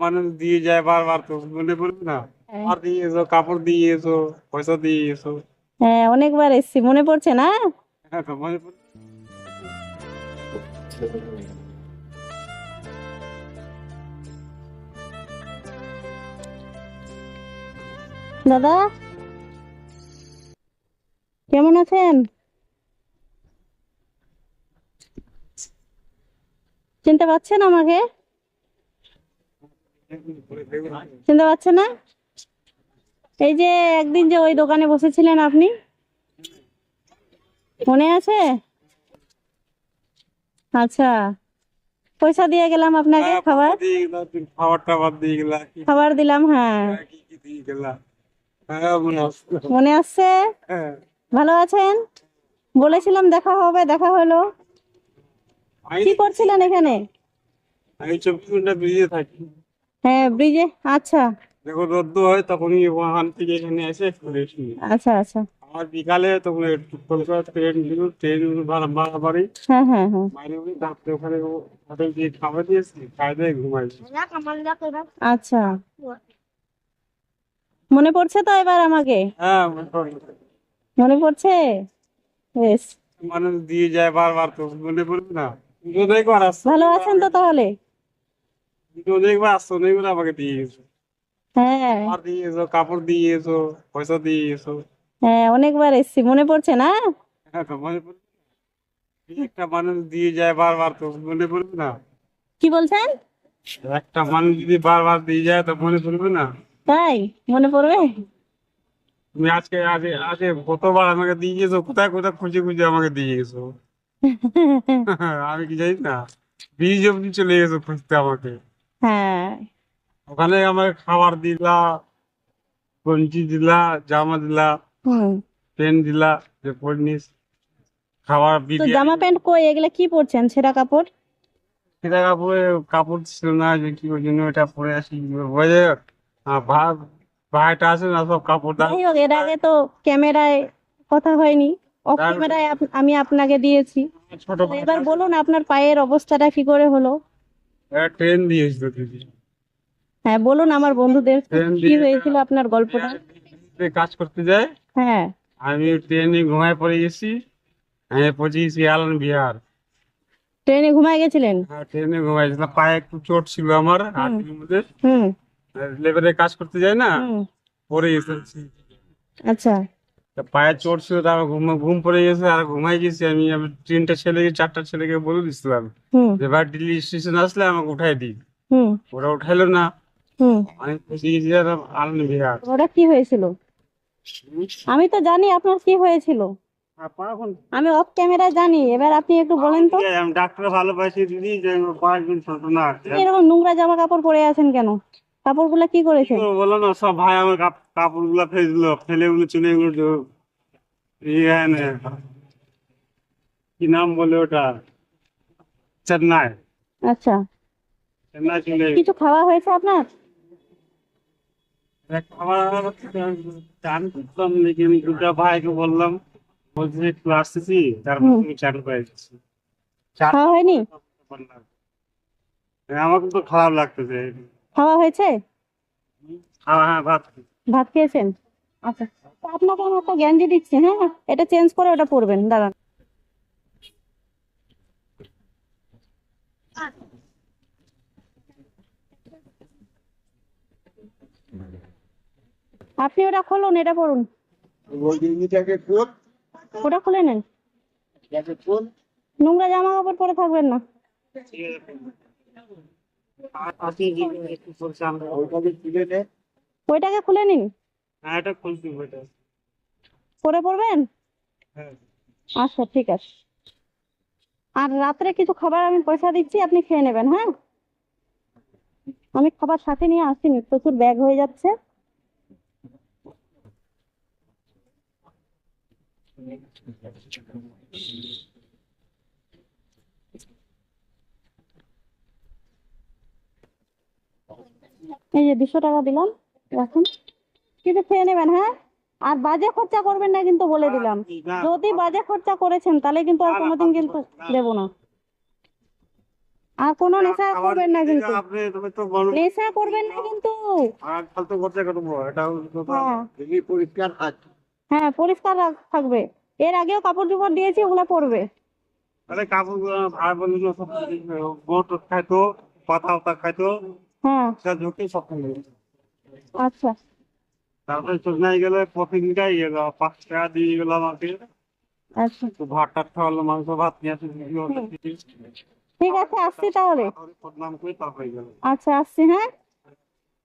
মানুষ দিয়ে যায় বারবার তো মনে পড়বে না? হ্যাঁ। আর দিয়ে এসো কাপড় দিয়ে এসো পয়সা দিয়ে এসো। হ্যাঁ অনেকবার এসছি মনে পড়ছে না? হ্যাঁ তো মনে দাদা? কেমন আছেন? চিনতে পারছেন আমাকে? চিনতে পারছেন না? এই যে একদিন যে ওই দোকানে বসেছিলেন আপনি? মনে আছে? আচ্ছা। পয়সা দিয়ে গেলাম আপনাকে হ্যাঁ, খাবার? খাবার দিলাম হ্যাঁ। গেলা? হ্যাঁ মনে আছে। আসছে হ্যাঁ। ভালো আছেন? বলেছিলাম দেখা হবে দেখা হলো। কি করছিলেন এখানে? আমি চব্বিশ ঘণ্টা বেরিয়ে থাকি। হ্যাঁ ব্রিজে আচ্ছা। যখন রোদ্দু হয় তখনই ওখান থেকে এখানে এসে ঘুরে আসি আচ্ছা আচ্ছা। আমার বিকালে তখন একটু কলকাতা ট্রেন দিল ট্রেন ভাড়া হ্যাঁ হ্যাঁ হ্যাঁ। বাইরে উঠে তারপরে ওখানে হোটেল দিয়ে খাবার দিয়েছি খাই দিয়ে ঘুমাইছি। আচ্ছা। মনে পড়ছে তো এবার আমাকে? হ্যাঁ মনে পড়ছে। বেশ। মানুষ দিয়ে যায় বারবার তো মনে পড়বে না। ভালো আছেন তো তাহলে? অনেকবার আসছো আমাকে দিয়ে গেছো। হ্যাঁ। আর দিয়ে এসো কাপড় দিয়ে এসো পয়সা দিয়ে এসো হ্যাঁ অনেকবার এসছি মনে পড়ছে না? হ্যাঁ তো মনে একটা মানুষ দিয়ে যায় বারবার তো মনে পড়বে না? কি বলছেন? একটা মানুষ যদি বারবার দিয়ে যায় তো মনে পড়বে না? তাই? মনে পড়বে? তুমি আজকে আজ আজকে কতবার আমাকে দিয়ে গেছো কোথায় কোথায় খুঁজে খুঁজে আমাকে দিয়ে গেছো? আমি কি জানি না। ব্রিজ অব্দি চলে গেছো খুঁজতে আমাকে। হ্যাঁ। ওখানে আমাকে খাবার দিলা গঞ্জি দিলা জামা দিলা হুম। পেন দিলা যে পড়নিস খাবার তো জামা প্যান্ট কই? এগুলা কি পরছেন? ছেঁড়া কাপড়? সেটা কাপড়ে কাপড় ছিল না যে কি ওই জন্য এটা পরে আসি। বোঝে ভাই ভাইটা আছে না সব কাপড় দাও এর আগে তো ক্যামেরায় কথা হয়নি। অফ ক্যামেরায় আমি আপনাকে দিয়েছি। ছোট এবার বলুন আপনার পায়ের অবস্থাটা কি করে হলো? ট্রেন দিয়েছিল দিদি। হ্যাঁ বলুন আমার বন্ধুদের কি হয়েছিল আপনার গল্পটা? দিল্লিতে কাজ করতে যায়। হ্যাঁ। আমি ট্রেনে ঘুমায় পড়ে গেছি। আমি পৌঁছেছি আলন বিহার। ট্রেনে ঘুমায় গেছিলেন? হ্যাঁ, ট্রেনে ঘুমাইছিলাম পায়ে একটু চোট ছিল আমার হাঁটুর মধ্যে হুম। লেবারে কাজ করতে যায় না? পড়ে গেছি। আচ্ছা। পায়ে চোট ছিল তারপর ঘুম ঘুম পড়ে গেছে আর ঘুমাই গেছি আমি। আমি তিনটা ছেলেকে চারটা ছেলেকে বলে দিচ্ছিলাম যে ভাই দিল্লি স্টেশন আসলে আমাকে উঠাই দিই ওরা উঠাইলো না। হুম। আমি পৌঁছে গেছি আর আনন্দ বিহার ওটা কি হয়েছিল? আমি তো জানি আপনার কি হয়েছিল। আমি অফ ক্যামেরায় জানি এবার আপনি একটু বলেন তো। আমি ডাক্তার ভালো পাইছি দিদি যে আমার পা একদম ছোট না। এরকম নোংরা জামা কাপড় পরে আছেন কেন? কাপড়গুলো কি করেছেন তো বলল না সব ভাই আমার কাপড়গুলা ফেলে দিল। ফেলে ওগুলো চলে গেলো ইয়ে কি নাম বলে ওটা? চেন্নাই। আচ্ছা। চেন্নাই চলে কিছু খাওয়া হয়েছে আপনার? খাবার চান করতাম লেকিন দুটা ভাইকে বললাম। বলছে একটু আসতেছি তারপর। তুমি চান করে খাওয়া হয়নি? আমাকে তো খারাপ লাগতেছে। খাওয়া হয়েছে? হ্যাঁ হ্যাঁ ভাত। ভাত খেয়েছেন? আচ্ছা। তো আপনাকে আমি একটা গেঞ্জি দিচ্ছি হ্যাঁ? এটা চেঞ্জ করে ওটা পরবেন দাঁড়ান। আপনি ওটা খুলুন এটা কোন ওটা খুলে নেন। নোংরা জামা কাপড় পরে থাকবেন না আপনি যে একটু বলছে আমরা ওইটাকে খুলে নিন। এটা খুলছি পরে পরবেন হ্যাঁ আচ্ছা ঠিক আছে। আর রাত্রে কিছু খাবার আমি পয়সা দিচ্ছি, আপনি খেয়ে নেবেন হ্যাঁ? আমি খাবার সাথে নিয়ে আসিনি প্রচুর ব্যাগ হয়ে যাচ্ছে। এই যে দুশো টাকা দিলাম রাখুন। কিন্তু খেয়ে নেবেন হ্যাঁ? আর বাজে খরচা করবেন না কিন্তু বলে দিলাম। যদি বাজে খরচা করেছেন তাহলে কিন্তু আর কোনোদিন কিন্তু দেবো না। আর কোনো নেশা করবেন না কিন্তু। নেশা করবেন না কিন্তু। হ্যাঁ। পরিষ্কার থাকবে। এর আগেও কাপড় চোপড় দিয়েছি ওগুলো পরবে। আরে কাপড় গোট খাইতো পাতা খাইতো। হ্যাঁ। সেটা আচ্ছা। তারপরে গেলে প্রতিদিনটাই গেল পাঁচ টাকা দিয়ে গেল আমাকে। আচ্ছা। তো ভাত টাত খাওয়ালো মাংস ভাত নিয়ে আসে ঠিক আছে আসছি তাহলে। প্রণাম করে তারপরে গেল। আচ্ছা আসছি হ্যাঁ।